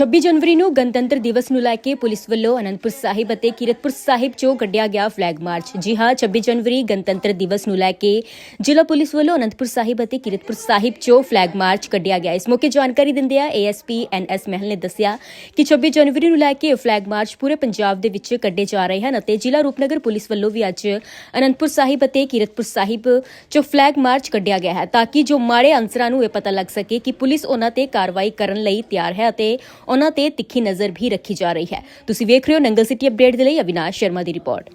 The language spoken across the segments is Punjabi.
26 ਜਨਵਰੀ ਨੂੰ ਗਣਤੰਤਰ ਦਿਵਸ ਨੂੰ ਲੈ ਕੇ ਪੁਲਿਸ ਵੱਲੋਂ ਅਨੰਦਪੁਰ ਸਾਹਿਬ ਅਤੇ ਕੀਰਤਪੁਰ ਸਾਹਿਬ 'ਚੋਂ ਕੱਢਿਆ ਗਿਆ ਫਲੈਗ ਮਾਰਚ। ਜੀ ਹਾਂ 26 ਜਨਵਰੀ ਗਣਤੰਤਰ ਦਿਵਸ ਨੂੰ ਲੈ ਕੇ ਜ਼ਿਲ੍ਹਾ ਪੁਲਿਸ ਵੱਲੋਂ ਅਨੰਦਪੁਰ ਸਾਹਿਬ ਅਤੇ ਕੀਰਤਪੁਰ ਸਾਹਿਬ 'ਚੋਂ ਫਲੈਗ ਮਾਰਚ ਕੱਢਿਆ ਗਿਆ। ਇਸ ਮੌਕੇ ਜਾਣਕਾਰੀ ਦਿੰਦਿਆਂ ਏਐਸਪੀ ਐਨਐਸ ਮਹਿਲ ਨੇ ਦੱਸਿਆ ਕਿ 26 ਜਨਵਰੀ ਨੂੰ ਲੈ ਕੇ ਇਹ ਫਲੈਗ ਮਾਰਚ ਪੂਰੇ ਪੰਜਾਬ ਦੇ ਵਿੱਚ ਕੱਢੇ ਜਾ ਰਹੇ ਹਨ ਅਤੇ ਜ਼ਿਲ੍ਹਾ ਰੂਪਨਗਰ ਪੁਲਿਸ ਵੱਲੋਂ ਵੀ ਅੱਜ ਅਨੰਦਪੁਰ ਸਾਹਿਬ ਅਤੇ ਕੀਰਤਪੁਰ ਸਾਹਿਬ 'ਚੋਂ ਫਲੈਗ ਮਾਰਚ ਕੱਢਿਆ ਗਿਆ ਹੈ ਤਾਂ ਕਿ ਜੋ ਮਾੜੇ ਅਨਸਰਾਂ ਨੂੰ ਇਹ ਪਤਾ ਲੱਗ ਸਕੇ ਕਿ ਪੁਲਿਸ ਉਹਨਾਂ ਤੇ ਕਾਰਵਾਈ ਕਰਨ ਲਈ ਤਿਆਰ ਹੈ ਅਤੇ ਉਹਨਾਂ ਤੇ ਤਿੱਖੀ ਨਜ਼ਰ ਵੀ ਰੱਖੀ ਜਾ ਰਹੀ ਹੈ। ਤੁਸੀਂ ਵੇਖ ਰਹੇ ਹੋ ਨੰਗਲ ਸਿਟੀ ਅਪਡੇਟ ਦੇ ਲਈ ਅਵਿਨਾਸ਼ ਸ਼ਰਮਾ ਦੀ ਰਿਪੋਰਟ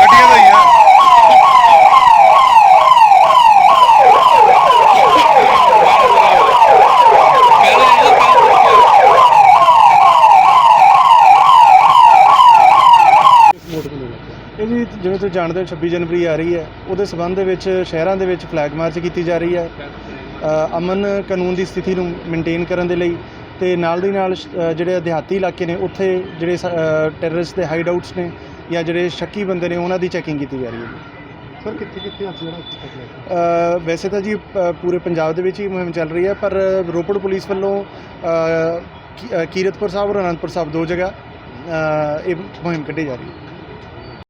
ਗੱਡੀਆਂ ਦਾ ਹੀ ਆ ਇਹ ਜੀ ਜਿਵੇਂ ਤੁਸੀਂ ਜਾਣਦੇ ਹੋ 26 ਜਨਵਰੀ ਆ ਰਹੀ ਹੈ ਉਹਦੇ ਸਬੰਧ ਦੇ ਵਿੱਚ ਸ਼ਹਿਰਾਂ ਦੇ ਵਿੱਚ ਫਲੈਗ ਮਾਰਚ ਕੀਤੀ ਜਾ ਰਹੀ ਹੈ। ਅ, ਅਮਨ ਕਾਨੂੰਨ ਦੀ ਸਥਿਤੀ ਨੂੰ ਮੇਨਟੇਨ ਕਰਨ ਦੇ ਲਈ ਤੇ ਨਾਲ ਦੀ ਨਾਲ ਸ਼- ਅ, ਜਿਹੜੇ ਦਿਹਾਤੀ ਇਲਾਕੇ ਨੇ ਉੱਥੇ ਜਿਹੜੇ ਟੈਰਰਿਸਟ ਦੇ ਹਾਈਡ ਆਊਟਸ ਨੇ ਜਾਂ ਜਿਹੜੇ ਸ਼ੱਕੀ ਬੰਦੇ ਨੇ ਉਹਨਾਂ ਦੀ ਚੈਕਿੰਗ ਕੀਤੀ ਜਾ ਰਹੀ ਹੈ। ਸਰ ਕਿੱਥੇ ਕਿੱਥੇ ਅੱਜ ਜਿਹੜਾ ਅ, ਵੈਸੇ ਤਾਂ ਜੀ ਪ- ਪੂਰੇ ਪੰਜਾਬ ਦੇ ਵਿੱਚ ਹੀ ਮੁਹਿੰਮ ਚੱਲ ਰਹੀ ਹੈ ਪਰ ਰੋਪੜ ਪੁਲਿਸ ਵੱਲੋਂ ਅ, ਕੀ- ਅ, ਕੀਰਤਪੁਰ ਸਾਹਿਬ ਔਰ ਅਨੰਦਪੁਰ ਸਾਹਿਬ ਦੋ ਜਗ੍ਹਾ ਅ, ਇਹ ਮੁਹਿੰਮ ਕੱਢੀ ਜਾ ਰਹੀ ਹੈ।